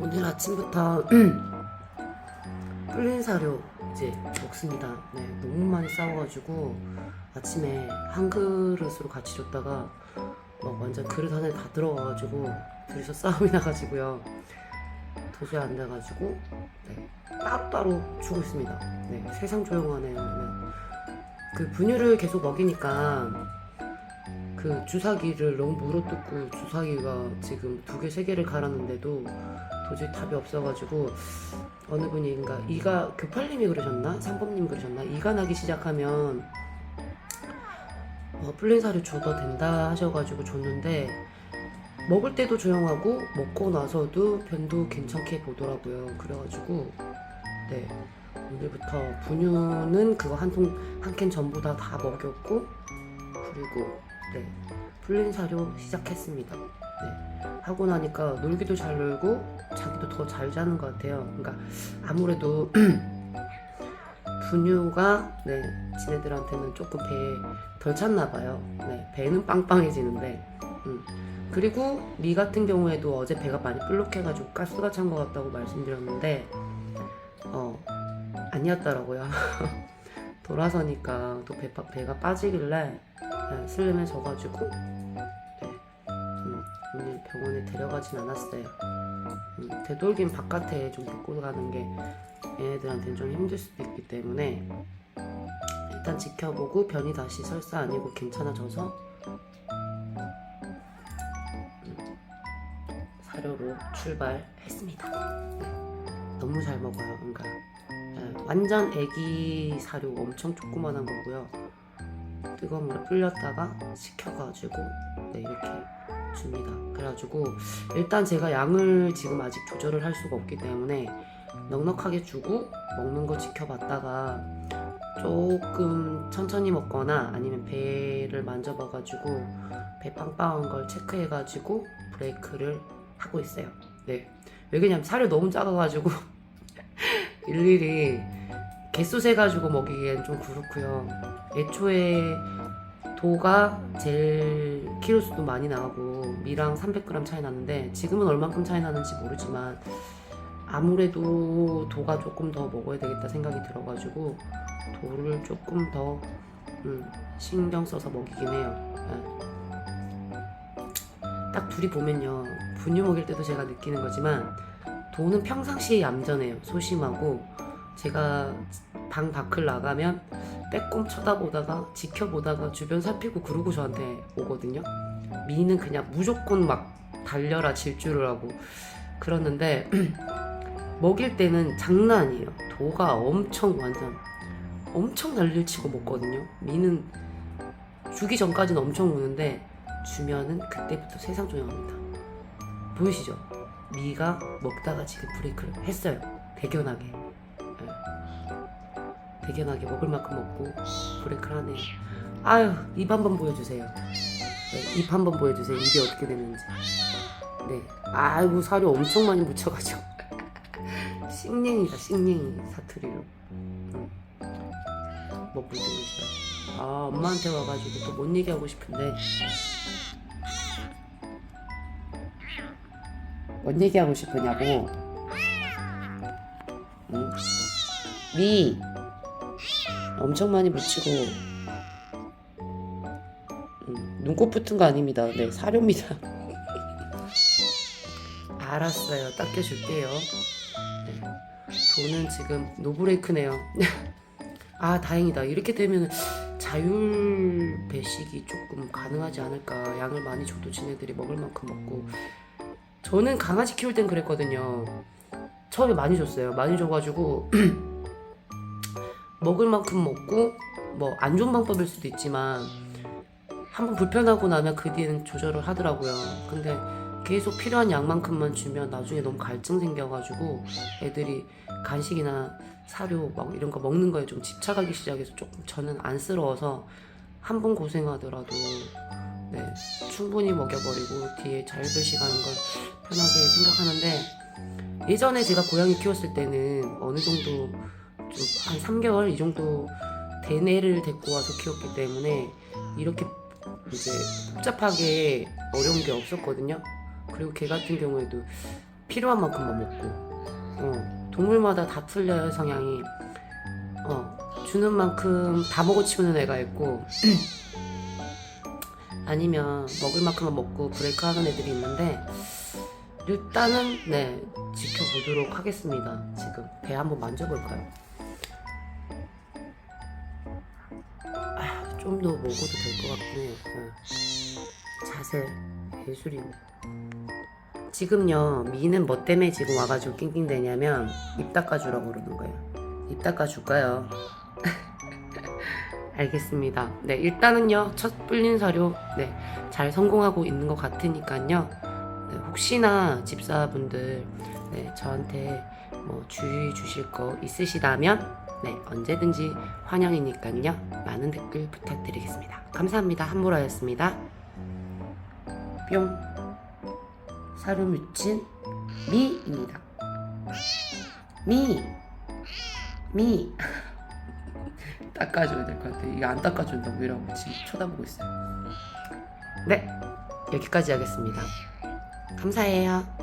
오늘 아침부터 불린 사료 이제 먹습니다. 네, 너무 많이 싸워가지고 아침에 한 그릇으로 같이 줬다가 막 완전 그릇 안에 다 들어가가지고 둘이서 싸움이 나가지고요. 도저히 안 돼가지고 네, 따로따로 주고 있습니다. 네, 세상 조용하네요. 네. 그 분유를 계속 먹이니까 그 주사기를 너무 물어뜯고 주사기가 지금 두 개, 세 개를 갈았는데도 도저히 답이 없어가지고 어느 분인가 이가 교팔님이 그러셨나? 삼범님 그러셨나? 이가 나기 시작하면 어, 불린 사료 줘도 된다 하셔가지고 줬는데 먹을 때도 조용하고 먹고 나서도 변도 괜찮게 보더라고요. 그래가지고 네 오늘부터 분유는 그거 한 통 한 캔 전부 다 다 먹였고 그리고 네 불린 사료 시작했습니다. 네 하고 나니까 놀기도 잘 놀고 자기도 더 잘 자는 것 같아요. 그러니까 아무래도 분유가 네 지네들한테는 조금 배에 덜 찼나 봐요. 네 배는 빵빵해지는데 음. 그리고 미 같은 경우에도 어제 배가 많이 불룩해가지고 가스가 찬 것 같다고 말씀드렸는데 어 아니었더라고요. 돌아서니까 또 배, 배가 빠지길래 네, 슬림해져가지고 네, 음, 오늘 병원에 데려가진 않았어요. 음, 되돌긴 바깥에 좀 데리고 가는 게 얘네들한테는 좀 힘들 수도 있기 때문에 일단 지켜보고 변이 다시 설사 아니고 괜찮아져서 음, 사료로 출발했습니다. 네, 너무 잘 먹어요. 그러니까 네, 완전 애기 사료 엄청 조그만한 거고요. 뜨거운 물에 불렸다가 식혀가지고 네, 이렇게 줍니다. 그래가지고 일단 제가 양을 지금 아직 조절을 할 수가 없기 때문에 넉넉하게 주고 먹는 거 지켜봤다가 조금 천천히 먹거나 아니면 배를 만져봐가지고 배 빵빵한 걸 체크해가지고 브레이크를 하고 있어요. 네. 왜 그러냐면 사료 너무 작아가지고 일일이 개수 세가지고 먹이기엔 좀 그렇고요. 애초에 도가 제일 키로수도 많이 나가고 미랑 300g 차이 나는데 지금은 얼만큼 차이 나는지 모르지만 아무래도 도가 조금 더 먹어야 되겠다 생각이 들어가지고 도를 조금 더 음, 신경 써서 먹이긴 해요. 예. 딱 둘이 보면요 분유 먹일 때도 제가 느끼는 거지만 도는 평상시에 얌전해요 소심하고 제가 방 밖을 나가면 빼꼼 쳐다보다가 지켜보다가 주변 살피고 그러고 저한테 오거든요. 미는 그냥 무조건 막 달려라 질주를 하고 그러는데 먹일 때는 장난 아니에요. 도가 엄청 완전 엄청 난리를 치고 먹거든요. 미는 주기 전까지는 엄청 우는데 주면은 그때부터 세상 조용합니다. 보이시죠? 미가 먹다가 지금 브레이크를 했어요. 대견하게. 대견하게 먹을 만큼 먹고 브레이크를 하네요. 아유 입 한번 보여주세요. 네, 입 한번 보여주세요. 입이 어떻게 되는지. 네. 아이고 사료 엄청 많이 묻혀가지고 싱냉이다 싱냉이 사투리로. 음. 먹고 있어요. 아 엄마한테 와가지고 또 뭔 얘기하고 싶은데 뭔 얘기하고 싶으냐고. 응? 미 엄청 많이 묻히고 음, 눈곱 붙은 거 아닙니다. 네 사료입니다. 알았어요. 닦여줄게요. 네. 돈은 지금 노브레이크네요. 아 다행이다. 이렇게 되면 자율 배식이 조금 가능하지 않을까. 양을 많이 줘도 지네들이 먹을 만큼 먹고. 저는 강아지 키울 땐 그랬거든요. 처음에 많이 줬어요. 많이 줘가지고 먹을 만큼 먹고 뭐 안 좋은 방법일 수도 있지만 한번 불편하고 나면 그 뒤에는 조절을 하더라고요. 근데 계속 필요한 양만큼만 주면 나중에 너무 갈증 생겨가지고 애들이 간식이나 사료 막 이런 거 먹는 거에 좀 집착하기 시작해서 조금 저는 안쓰러워서 한 번 고생하더라도 네 충분히 먹여버리고 뒤에 자율배식하는 걸 편하게 생각하는데 예전에 제가 고양이 키웠을 때는 어느 정도 좀 한 3개월 이 정도 대뇌를 데리고 와서 키웠기 때문에 이렇게 이제 복잡하게 어려운 게 없었거든요. 그리고 걔 같은 경우에도 필요한 만큼만 먹고 어, 동물마다 다 틀려요 성향이 어, 주는 만큼 다 먹어 치우는 애가 있고 아니면 먹을 만큼만 먹고 브레이크 하는 애들이 있는데 일단은 네 지켜보도록 하겠습니다 지금 배 한번 만져볼까요? 좀 더 먹어도 될 것 같긴 해요 네. 자세 예술이네 지금요 미는 뭐 때문에 지금 와가지고 낑낑대냐면 입 닦아주라고 그러는 거예요. 입 닦아줄까요? 알겠습니다. 네 일단은요 첫 불린 사료 네잘 성공하고 있는 것 같으니까요. 네, 혹시나 집사분들 네, 저한테 뭐 주의 주실 거 있으시다면 네 언제든지 환영이니까요 많은 댓글 부탁드리겠습니다 감사합니다 한보라였습니다 뿅 사료 묻힌 미입니다 미 미. 닦아줘야 될 것 같아. 이게 안 닦아준다고 이러고 지금 쳐다보고 있어요. 네, 여기까지 하겠습니다. 감사해요.